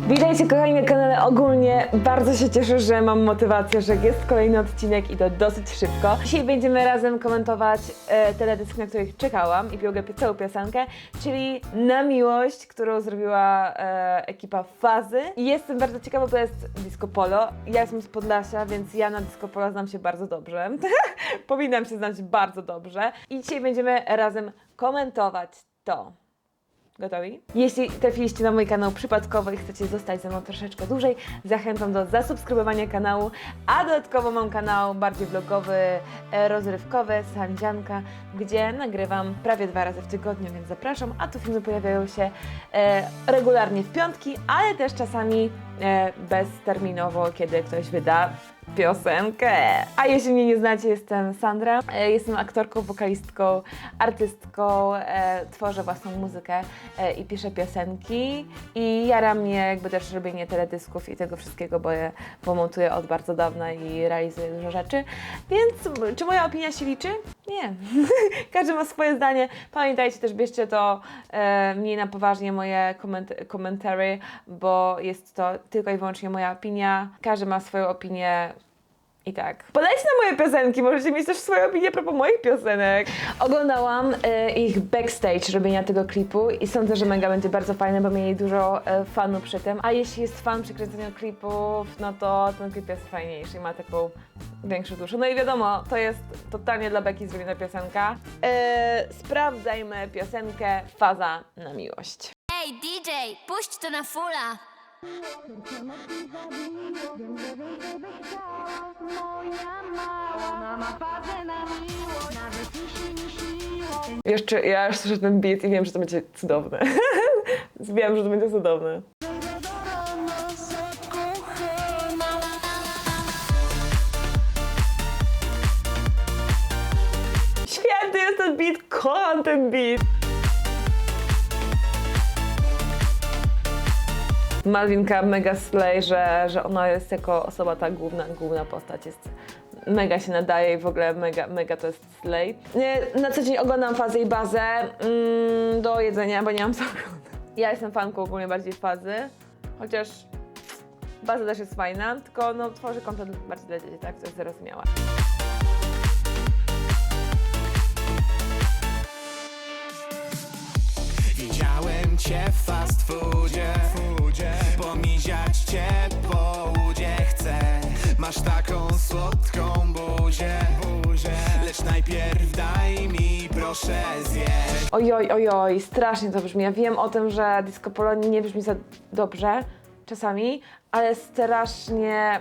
Witajcie kochani na kanale ogólnie. Bardzo się cieszę, że mam motywację, że jest kolejny odcinek i to dosyć szybko. Dzisiaj będziemy razem komentować e, teledysk, na który czekałam i biogę całą piosenkę, czyli Na Miłość, którą zrobiła e, ekipa Fazy. I jestem bardzo ciekawa, bo to jest disco polo. Ja jestem z Podlasia, więc ja na disco polo znam się bardzo dobrze. Powinnam się znać bardzo dobrze. I dzisiaj będziemy razem komentować to. Gotowi? Jeśli trafiliście na mój kanał przypadkowo i chcecie zostać ze mną troszeczkę dłużej, zachęcam do zasubskrybowania kanału, a dodatkowo mam kanał bardziej vlogowy, e, rozrywkowy, Sandzianka, gdzie nagrywam prawie dwa razy w tygodniu, więc zapraszam, a tu filmy pojawiają się e, regularnie w piątki, ale też czasami e, bezterminowo, kiedy ktoś wyda piosenkę. A jeśli mnie nie znacie, jestem Sandra. E, Jestem aktorką, wokalistką, artystką, e, tworzę własną muzykę e, i piszę piosenki. I jara mnie jakby też robienie teledysków i tego wszystkiego, bo, je, bo montuję od bardzo dawna i realizuję dużo rzeczy. Więc czy moja opinia się liczy? Nie. Każdy ma swoje zdanie. Pamiętajcie też, bierzcie to mniej na poważnie, moje koment- commentary, bo jest to tylko i wyłącznie moja opinia. Każdy ma swoją opinię. I tak. Podajcie na moje piosenki, możecie mieć też swoje opinie a propos moich piosenek. Oglądałam e, ich backstage robienia tego klipu i sądzę, że mega będzie bardzo fajne, bo mieli dużo e, fanów przy tym. A jeśli jest fan przy kręceniu klipów, no to ten klip jest fajniejszy i ma taką większą duszę. No i wiadomo, to jest totalnie dla Beki zrobiona piosenka. E, sprawdzajmy piosenkę Faza na miłość. Ej, DJ, puść to na fulla! Jeszcze, ja już słyszę ten beat i wiem, że to będzie cudowne. wiem, że to będzie cudowne. Świetny jest ten beat, kocham ten beat. Malwinka mega slay, że, że ona jest jako osoba ta główna, główna postać jest mega się nadaje i w ogóle mega, mega to jest slay. Na co dzień oglądam fazę i bazę mm, do jedzenia, bo nie mam co. Ja jestem fanką ogólnie bardziej fazy, chociaż baza też jest fajna, tylko no, tworzy content bardziej dla dzieci, tak? To jest zrozumiałe. Widziałem cię w fast foodzie, cię po łudzie chcę Masz taką słodką buzię, Lecz najpierw daj mi proszę zjeść. Strasznie to brzmi. Ja wiem o tym, że disco polo nie brzmi za dobrze czasami, ale strasznie,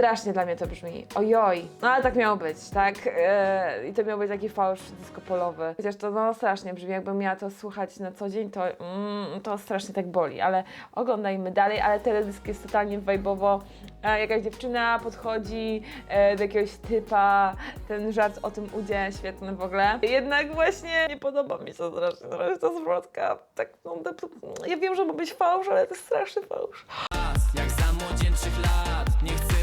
strasznie dla mnie to brzmi. Ojoj. No ale tak miało być, tak? Yy, I to miał być taki fałsz disco polowy. Chociaż to no strasznie brzmi, jakbym miała to słuchać na co dzień, to, mm, to strasznie tak boli. Ale oglądajmy dalej, ale teledysk jest totalnie wajbowo. E, jakaś dziewczyna podchodzi e, do jakiegoś typa, ten żart o tym udzie, świetny w ogóle. Jednak właśnie nie podoba mi się strasznie, strasznie ta zwrotka. Tak, no, ja wiem, że ma być fałsz, ale to jest straszny fałsz. Jak za młodzieńczych lat Nie chcę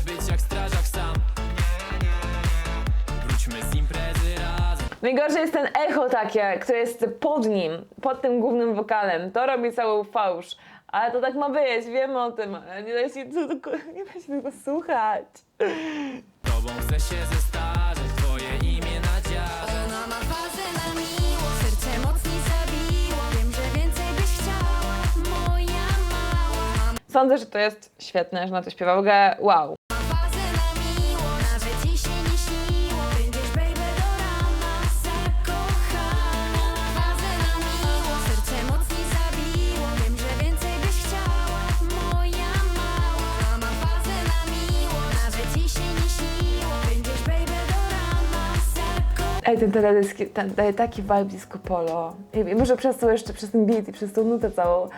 Najgorsze jest ten echo takie, które jest pod nim, pod tym głównym wokalem. To robi całą fałsz. Ale to tak ma być, wiemy o tym, ale nie da się tylko, nie da się tego słuchać. Tobą chcę się zestarzeć Twoje imię na dziarze Ona ma fazę na miłość, serce mocniej zabiło. Wiem, że więcej byś chciała, moja mała. Sądzę, że to jest świetne, że na to śpiewa. W ogóle wow. Ej, ten teledysk ten daje taki vibe disco polo. I, może przez to jeszcze, przez ten beat i przez tą nutę całą.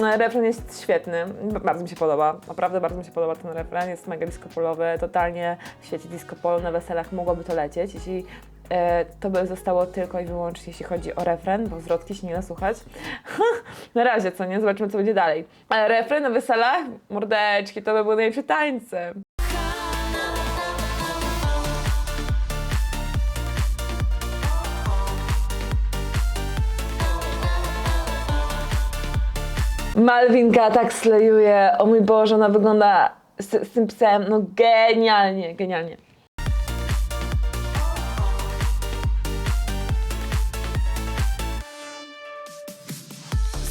no, Refren jest świetny, bardzo mi się podoba, naprawdę bardzo mi się podoba ten refren, jest mega disco polowy, totalnie w świecie disco polo na weselach mogłoby to lecieć, jeśli e, to by zostało tylko i wyłącznie jeśli chodzi o refren, bo zwrotki się nie da słuchać. na razie, co nie? Zobaczymy, co będzie dalej. Ale refren na weselach, mordeczki, to by były najlepsze tańce. Malwinka tak slejuje. O mój Boże, ona wygląda z, z tym psem, no genialnie, genialnie.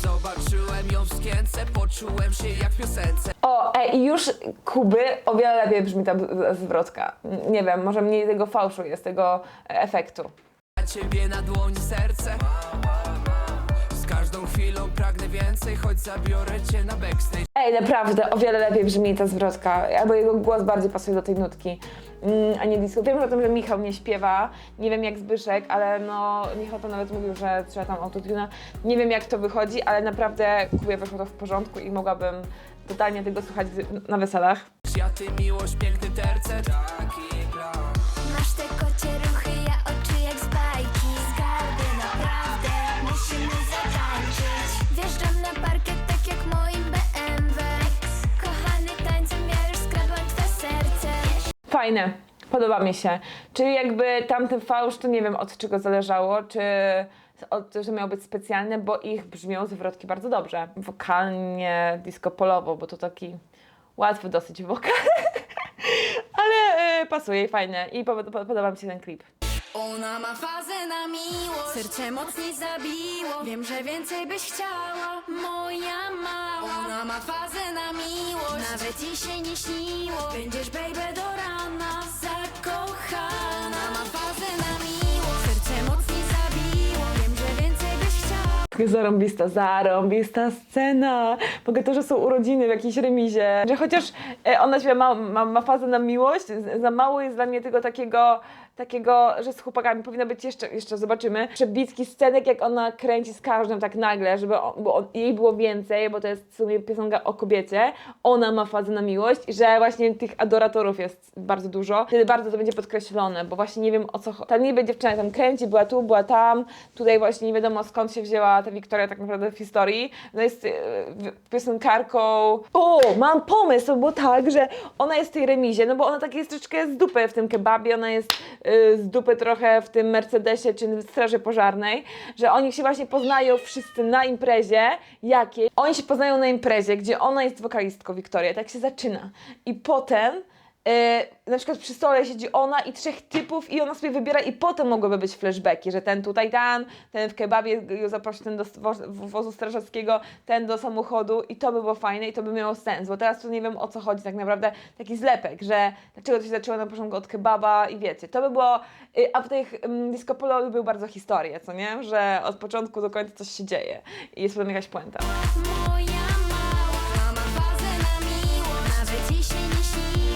Zobaczyłem ją w skience, poczułem się jak w piosence O, ej, i już Kuby o wiele lepiej brzmi ta b- zwrotka. Nie wiem, może mniej tego fałszu jest, tego efektu. A ciebie na dłoni serce każdą chwilą pragnę więcej Choć zabiorę cię na backstage Ej, naprawdę, o wiele lepiej brzmi ta zwrotka, albo jego głos bardziej pasuje do tej nutki, mm, a nie disco. Wiem o tym, że Michał nie śpiewa, nie wiem jak Zbyszek, ale no Michał to nawet mówił, że trzeba tam autotuna. Nie wiem jak to wychodzi, ale naprawdę Kubie wyszło to w porządku i mogłabym totalnie tego słuchać na weselach. Ja ty miłość, piękny tercet Taki Fajne, podoba mi się. Czyli jakby tamten fałsz, to nie wiem od czego zależało, czy od, że miał być specjalny, bo ich brzmią zwrotki bardzo dobrze. Wokalnie, disco polowo, bo to taki łatwy dosyć wokal. Ale y, pasuje i fajne. I po, po, podoba mi się ten klip. Ona ma fazę na miłość Serce mocniej zabiło Wiem, że więcej byś chciała Moja mała Ona ma fazę na miłość Nawet jej się nie śniło Będziesz baby do Zarąbista, zarąbista scena. Ogóle to, że są urodziny w jakiejś remizie. Że chociaż e, ona się ma, ma, ma fazę na miłość, za mało jest dla mnie tego takiego, takiego, że z chłopakami powinno być jeszcze, jeszcze zobaczymy, przebitki scenek, jak ona kręci z każdym tak nagle, żeby on, bo on, jej było więcej, bo to jest w sumie piosenka o kobiecie. Ona ma fazę na miłość i że właśnie tych adoratorów jest bardzo dużo. Wtedy bardzo to będzie podkreślone, bo właśnie nie wiem o co chodzi. Ta niby dziewczyna tam kręci, była tu, była tam, tutaj właśnie nie wiadomo skąd się wzięła ta Wiktoria tak naprawdę w historii. Ona jest w- piosenkarką. O, mam pomysł, było tak, że ona jest w tej remizie, no bo ona tak jest troszeczkę z dupy w tym kebabie, ona jest z dupy trochę w tym Mercedesie czy straży pożarnej, że oni się właśnie poznają wszyscy na imprezie jakiej. Oni się poznają na imprezie, gdzie ona jest wokalistką Wiktoria, tak się zaczyna. I potem E, na przykład przy stole siedzi ona i trzech typów i ona sobie wybiera i potem mogłyby być flashbacki, że ten tutaj tam, ten w kebabie ją zaprosi ten do woz- wozu strażackiego, ten do samochodu i to by było fajne i to by miało sens, bo teraz tu nie wiem o co chodzi tak naprawdę, taki zlepek, że dlaczego to się zaczęło na początku od kebaba i wiecie, to by było, y, a w tych um, disco polo był bardzo historię, co nie, że od początku do końca coś się dzieje i jest potem jakaś puenta. Moja mała Ona ma fazę na miłość Nawet się nie śniło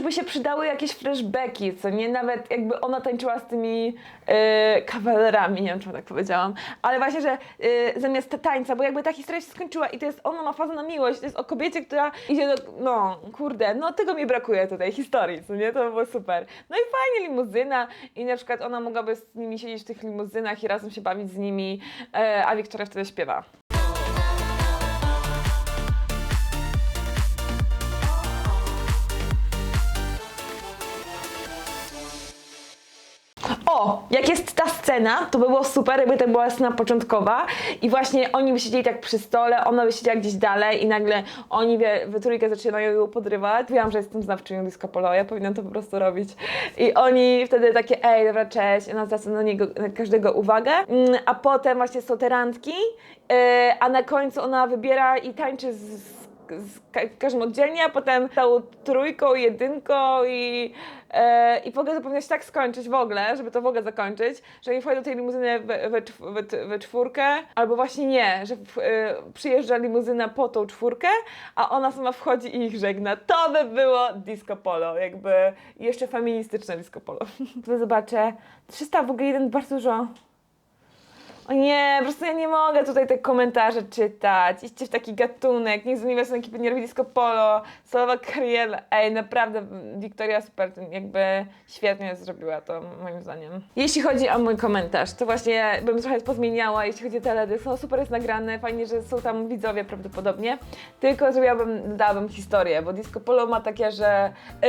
Już by się przydały jakieś flashbacki, co nie? Nawet jakby ona tańczyła z tymi e, kawalerami, nie wiem, czemu tak powiedziałam, ale właśnie, że e, zamiast tańca, bo jakby ta historia się skończyła i to jest, ona ma fazę na miłość, to jest o kobiecie, która idzie do, no, kurde, no tego mi brakuje tutaj, historii, co nie? To by było super. No i fajnie, limuzyna i na przykład ona mogłaby z nimi siedzieć w tych limuzynach i razem się bawić z nimi, e, a Wiktoria wtedy śpiewa. Jak jest ta scena, to by było super, jakby to była scena początkowa i właśnie oni by siedzieli tak przy stole, ona by siedziała gdzieś dalej i nagle oni wie, we trójkę zaczynają ją podrywać. Wiem, że jestem znawczynią disco polo, ja powinnam to po prostu robić. I oni wtedy takie, ej, dobra, cześć, ona zwraca na niego, na każdego uwagę, Mm, a potem właśnie są te randki, yy, a na końcu ona wybiera i tańczy z, z ka- każdym oddzielnie, a potem tą trójką, jedynką i, e, i w ogóle to się tak skończyć w ogóle, żeby to w ogóle zakończyć, że oni wchodzą do tej limuzyny we, we, we, czwórkę, albo właśnie nie, że w, e, przyjeżdża limuzyna po tą czwórkę, a ona sama wchodzi i ich żegna. To by było disco polo, jakby jeszcze feministyczne disco polo. Zobaczę. 300 w ogóle jeden bardzo dużo Nie, po prostu ja nie mogę tutaj te komentarze czytać. Idźcie w taki gatunek, niech z uniwersum ekipy nie robi disco polo, solowa kariera. Ej, naprawdę Wiktoria super, jakby świetnie zrobiła to moim zdaniem. Jeśli chodzi o mój komentarz, to właśnie bym trochę pozmieniała, jeśli chodzi o teledysk. No super jest nagrane, fajnie, że są tam widzowie prawdopodobnie, tylko zrobiłabym, dodałabym historię, bo disco polo ma takie, że yy,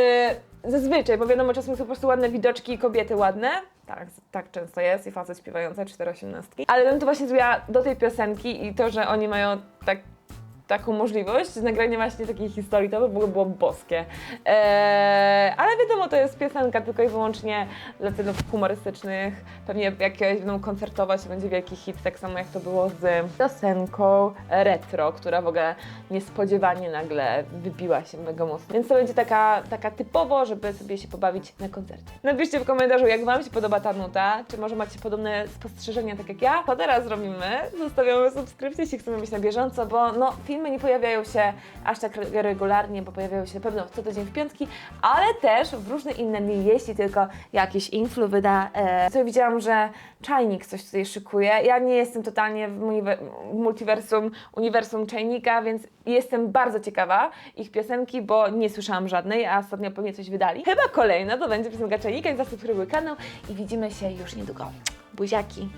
zazwyczaj, bo wiadomo, czasem są po prostu ładne widoczki i kobiety ładne, tak, tak często jest i facet śpiewający 4,18. Ale bym to właśnie zrobiła do tej piosenki i to, że oni mają tak, taką możliwość nagrania właśnie takiej historii, to by było, było boskie. Eee, ale wiadomo, to jest piosenka tylko i wyłącznie dla celów humorystycznych. Pewnie jakiegoś będą koncertować, będzie wielki hit, tak samo jak to było z piosenką Retro, która w ogóle niespodziewanie nagle wybiła się mega mocno. Więc to będzie taka, taka typowo, żeby sobie się pobawić na koncercie. Napiszcie w komentarzu, jak Wam się podoba ta nuta, czy może macie podobne spostrzeżenia, tak jak ja. Co teraz robimy? Zostawiamy subskrypcję, jeśli chcemy być na bieżąco, bo no, filmy nie pojawiają się aż tak re- regularnie, bo pojawiają się pewno co tydzień w piątki, ale też w różne inne dni, jeśli tylko jakiś influ wyda. E, co widziałam, że Czajnik coś tutaj szykuje. Ja nie jestem totalnie w, multiversum, uniwersum Czajnika, więc jestem bardzo ciekawa ich piosenki, bo nie słyszałam żadnej, a ostatnio pewnie coś wydali. Chyba kolejna to będzie piosenka Czajnika, zasubskrybuj kanał i widzimy się już niedługo. Buziaki!